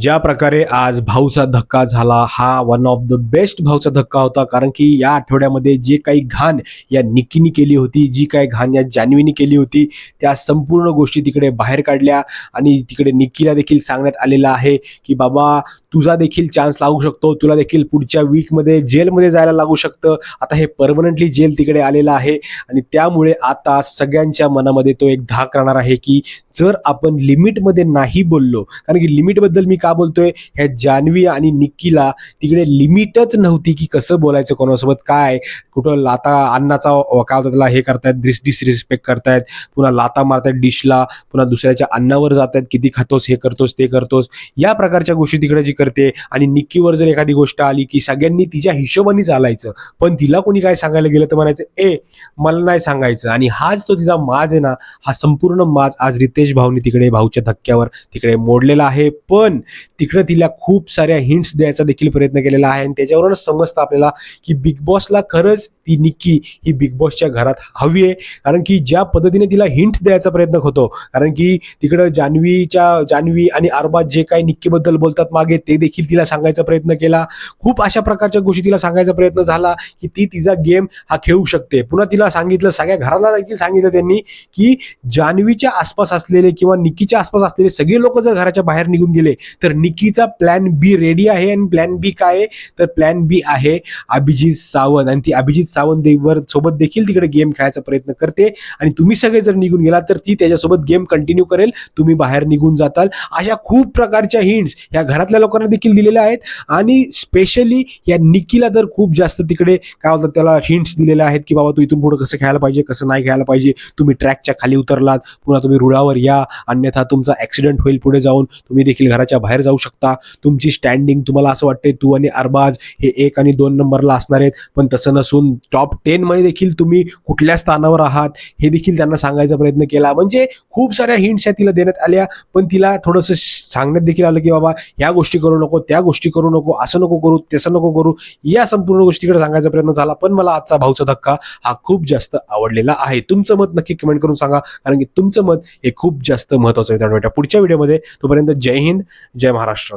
ज्या प्रकारे आज भाऊचा धक्का झाला हा one of the best Bhaucha Dhakka होता. कारण की या आठवड्यामध्ये जे काही घाण या निक्कीनी केली होती जी काही घाण या जान्हवीनी केली होती त्या संपूर्ण गोष्टी तिकडे बाहेर काढल्या. आणि तिकडे निक्कीला देखील सांगण्यात आलेलं आहे की बाबा तुझा देखील चान्स लागू शकतो. तुला देखील पुढच्या वीकमध्ये जेलमध्ये जायला लागू शकतं. आता हे परमनंटली जेल तिकडे आलेलं आहे. आणि त्यामुळे आता सगळ्यांच्या मनामध्ये तो एक धाक राहणार आहे की जर आपण लिमिटमध्ये नाही बोललो कारण की लिमिटबद्दल मी का बोलतोय? ह्या जान्हवी आणि निक्कीला तिकडे लिमिटच नव्हती की कसं बोलायचं कोणासोबत काय कुठं लाता अन्नाचा काय होतं त्याला हे करतायत डिस डिसरिस्पेक्ट करतायत पुन्हा लाता मारतायत डिशला पुन्हा दुसऱ्याच्या अन्नावर जातायत किती खातोस हे करतोस ते करतोस. या प्रकारच्या गोष्टी तिकडे जी करते आणि निक्कीवर जर एखादी गोष्ट आली की सगळ्यांनी तिच्या हिशोबाने चालायचं पण तिला कोणी काय सांगायला गेलं तर म्हणायचं ए मला नाही सांगायचं. आणि हाच तो तिचा माज आहे ना हा संपूर्ण माज आज रितेश भाऊनी तिकडे भाऊच्या धक्क्यावर तिकडे मोडलेला आहे. पण तिकडे तिला खूप साऱ्या हिंट्स द्यायचा देखील प्रयत्न केलेला आहे आणि त्याच्यावरूनच समजतं आपल्याला की बिग बॉसला खरंच ती निक्की ही बिग बॉसच्या घरात हवी आहे. कारण की ज्या पद्धतीने तिला हिंट द्यायचा प्रयत्न होतो कारण की तिकडं जान्हवीच्या जान्हवी आणि अरबाज जे काही निक्कीबद्दल बोलतात मागे ते देखील तिला सांगायचा प्रयत्न केला. खूप अशा प्रकारच्या गोष्टी तिला सांगायचा प्रयत्न झाला की ती तिचा गेम हा खेळू शकते. पुन्हा तिला सांगितलं सगळ्या घराला देखील सांगितलं त्यांनी की जान्हवीच्या आसपास असलेले किंवा निकीच्या आसपास असलेले सगळे लोक जर घराच्या बाहेर निघून गेले तर निकीचा प्लॅन बी रेडी आहे आणि प्लॅन बी काय आहे? तर प्लॅन बी आहे अभिजित सावंत. आणि ती अभिजित सावंत दे- वर सोबत देखील तिकडे गेम खेळायचा प्रयत्न करते. आणि तुम्ही सगळे जर निघून गेला तर ती त्याच्यासोबत गेम कंटिन्यू करेल. तुम्ही बाहेर निघून जाताल. अशा खूप प्रकारच्या हिंट्स या घरातल्या लोक लोकांना देखील दिलेल्या आहेत. आणि स्पेशली या निकीला तर खूप जास्त तिकडे काय होतं त्याला हिंट्स दिलेल्या आहेत की बाबा तू इथून पुढे कसं खेळायला पाहिजे कसं नाही खेळायला पाहिजे. तुम्ही ट्रॅकच्या खाली उतरलात पुन्हा तुम्ही रुळावर या. अन्यथा तुमचा ऍक्सिडेंट होईल पुढे जाऊन. तुम्ही देखील घराच्या बाहेर जाऊ शकता. तुमची स्टँडिंग तुम्हाला असं वाटते तू आणि अरबाज हे एक आणि दोन नंबरला असणार आहेत. पण तसं नसून टॉप टेन मध्ये देखील तुम्ही कुठल्या स्थानावर आहात हे देखील त्यांना सांगायचा प्रयत्न केला. म्हणजे खूप साऱ्या हिंट्स या तिला देण्यात आल्या. पण तिला थोडंसं सांगण्यात देखील आलं की बाबा या गोष्टी करू नको त्या गोष्टी करू नको असं नको करू तसं नको करू या संपूर्ण गोष्टीकडे सांगायचा प्रयत्न झाला. पण मला आजचा भाऊचा धक्का हा खूप जास्त आवडलेला आहे. तुमचं मत नक्की कमेंट करून सांगा कारण की तुमचं मत हे खूप जास्त महत्वाचं आहे त्यामुळे पुढच्या व्हिडिओमध्ये तोपर्यंत जय हिंद जय महाराष्ट्र.